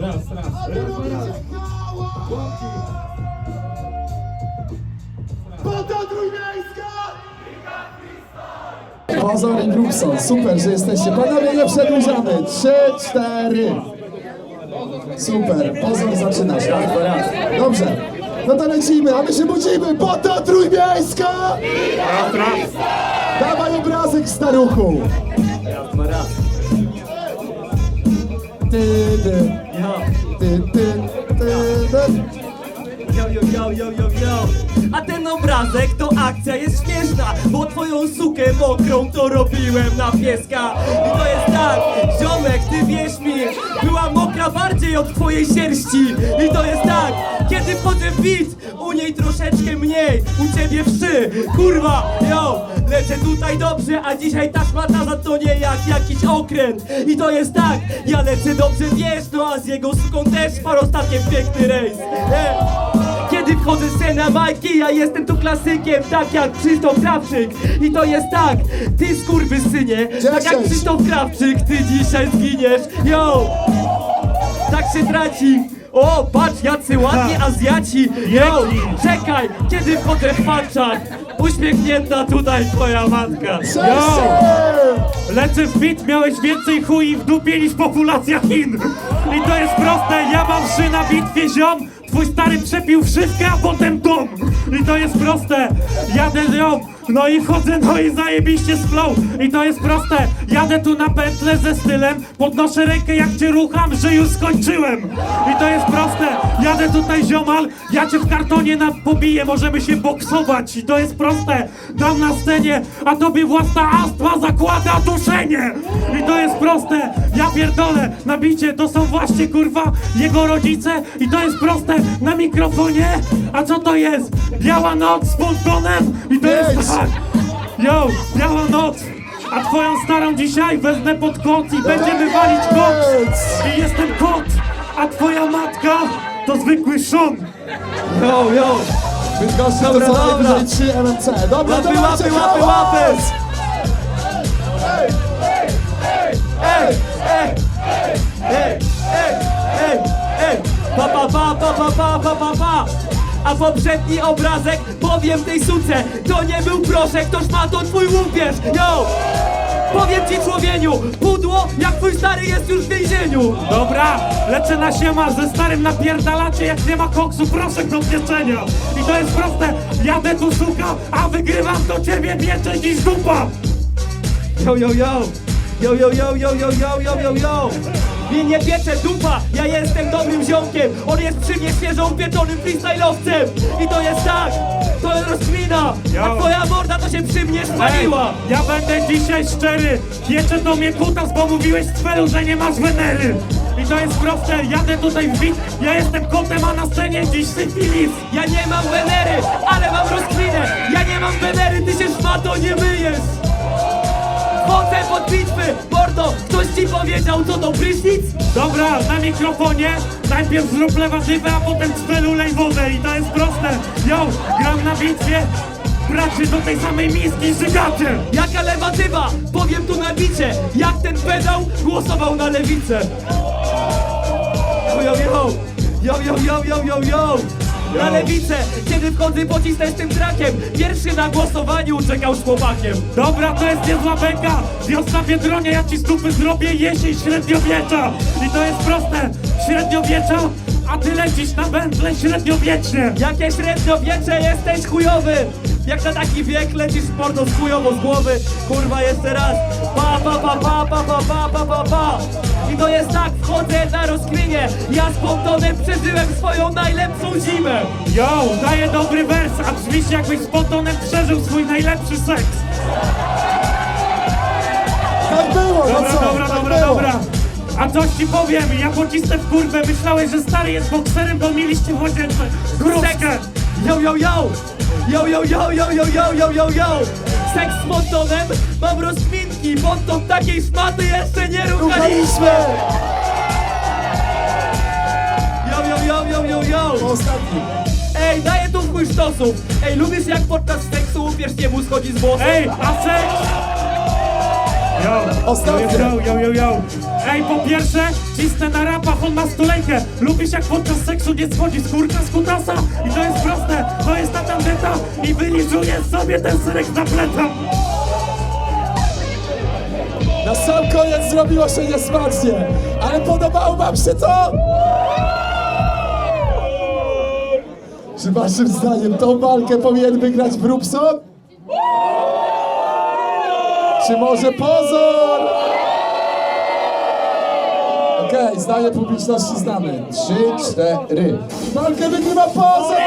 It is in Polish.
Raz, raz. A hałas! Banda Trójmiejska! Pozor i Brukson, super, że jesteście. Panowie, nie przedłużamy. Trzy, cztery. Super, pozor zaczynasz. tak? Dobrze, no to lecimy, a my się budzimy. Banda Trójmiejska! Raz, raz. Dawaj obrazek, staruchu. Ty, ty, yo. A ten obrazek to akcja jest śmieszna Bo twoją sukę mokrą to robiłem na pieska. I to jest tak, ziomek, ty wierz mi Była mokra bardziej od twojej sierści. I to jest tak, kiedy w beat U niej troszeczkę mniej, u ciebie wszy Kurwa, yo, lecę tutaj dobrze A dzisiaj ta szmata za to nie jak jakiś okręt I to jest tak, ja lecę dobrze, wiesz No a z jego suką też parostatkiem piękny rejs e. Kiedy wchodzę se na majki, ja jestem tu klasykiem, tak jak Krzysztof Krawczyk I to jest tak, ty skurwysynie, tak jak. Krzysztof Krawczyk, ty dzisiaj zginiesz Yo! Tak się traci o, patrz, jacy ładni Azjaci! Yo, czekaj, kiedy wchodzę w paczach Uśmiechnięta tutaj twoja matka Cześć! Lecę w bit, miałeś więcej chuj w dupie niż populacja Chin. I to jest proste, ja mam wszy na bitwie ziom. Twój stary przepił wszystkie, a potem dom. I to jest proste, jadę ziom. No i wchodzę, no i zajebiście z flow. I to jest proste, jadę tu na pętlę ze stylem. Podnoszę rękę jak cię rucham, że już skończyłem. I to jest proste, jadę tutaj ziomal. Ja cię w kartonie na pobiję, możemy się boksować. I to jest proste, dam na scenie, a tobie własna astma zakłada duszenie. I to jest proste, ja pierdolę, na bicie to są właśnie kurwa jego rodzice. I to jest proste, na mikrofonie. A co to jest? Biała noc z pontonem. I to jest tak. Yo, biała noc. A twoją starą dzisiaj wezmę pod kot i będziemy walić koks. I jestem kot, a twoja matka to zwykły szon. Yo, yo! Bydgoszczy to Dobra, co dobra. najwyżej 3 MMC. Dobra, Łapy, dawajcie łapy, łapy, hałas! łapy! Ej, ej, ej, ej, ej, ej! Pa, pa, pa, pa, pa, pa, pa, pa, pa! A poprzedni obrazek, powiem tej suce, to nie był proszek, to szmato twój łupież, yo! Powiem ci człowieniu, pudło jak twój stary jest już w więzieniu! Dobra, lecę na siema, ze starym napierdalacie jak nie ma koksu, proszę do pieczenia. I to jest proste, jadę tu suka, a wygrywam do ciebie więcej niż dupa. Yo, yo, yo! Yo, yo, yo, yo, yo, yo, yo, yo, yo! Mnie nie piecze dupa, ja jestem dobrym ziomkiem. On jest przy mnie świeżą pieczonym freestyle'owcem. I to jest tak, to jest rozkmina A twoja morda to się przy mnie spaliła. Ja będę dzisiaj szczery, piecze do mnie kutas, bo mówiłeś Twelu, że nie masz Wenery. I to jest proste, jadę tutaj w bit, ja jestem kotem, a na scenie dziś syfilis. Ja nie mam wenery, ale Pod bitwy, mordo, ktoś ci powiedział co to prysznic? Dobra, na mikrofonie najpierw zrób lewatywę, a potem z Twelu lej wodę. I to jest proste, yo, gram na bitwie, bracie do tej samej miski żygacie. Jaka lewatywa? Powiem tu na bicie Jak ten pedał głosował na lewicę Yo, yo, yo Yo, yo, yo, yo, yo, yo Na lewicę Kiedy wchodzę pocisnę z tym trakiem. Pierwszy na głosowaniu czekał z chłopakiem. Dobra, to jest niezła beka, wiosna Biedronia, ja ci z dupy zrobię jesień średniowiecza. I to jest proste, średniowiecza, a ty lecisz na wędle średniowiecznie. Jakie średniowiecze jesteś chujowy. Jak na taki wiek lecisz mordo z z głowy. Kurwa jeszcze raz. Pa pa pa pa pa pa pa pa pa pa to jest tak, wchodzę na rozkminie Ja z pontonem przeżyłem swoją najlepszą zimę Yo, daję dobry wers, a brzmisz jakbyś z pontonem przeżył swój najlepszy seks. Tak było, no Dobra, co? dobra, tak dobra, było. dobra. A coś ci powiem, ja pocisnę w kurwę, myślałeś, że stary jest bokserem, bo mieliście w łazience krótkę. Yo, yo, yo! Yo, yo, yo, yo, yo, yo, yo, yo, yo! Seks z pontonem, mam rozkminki Ponton takiej szmaty jeszcze nie ruchaliśmy! Yo, yo, yo, yo, yo, yo! Ostatni. Ej, daję tu w chuj sztosów Ej, lubisz jak podczas seksu łupież mu schodzi z włosów? Ej, a seks? Yo, Ostatnie. yo, yo, yo, yo. Ej, po pierwsze, cisnę na rapach, on ma stulejkę Lubisz jak podczas seksu nie schodzi skórka z kutasa I to jest proste, to jest ta tandeta I wyliczuję sobie ten syrek zapletam Na sam koniec zrobiło się niesmacznie, ale podobało wam się to? Czy waszym zdaniem tą walkę powinien wygrać Brubson? Czy może pozor? Okej, zdanie publiczności znamy. Trzy, cztery. Walkę wygrywa pozor!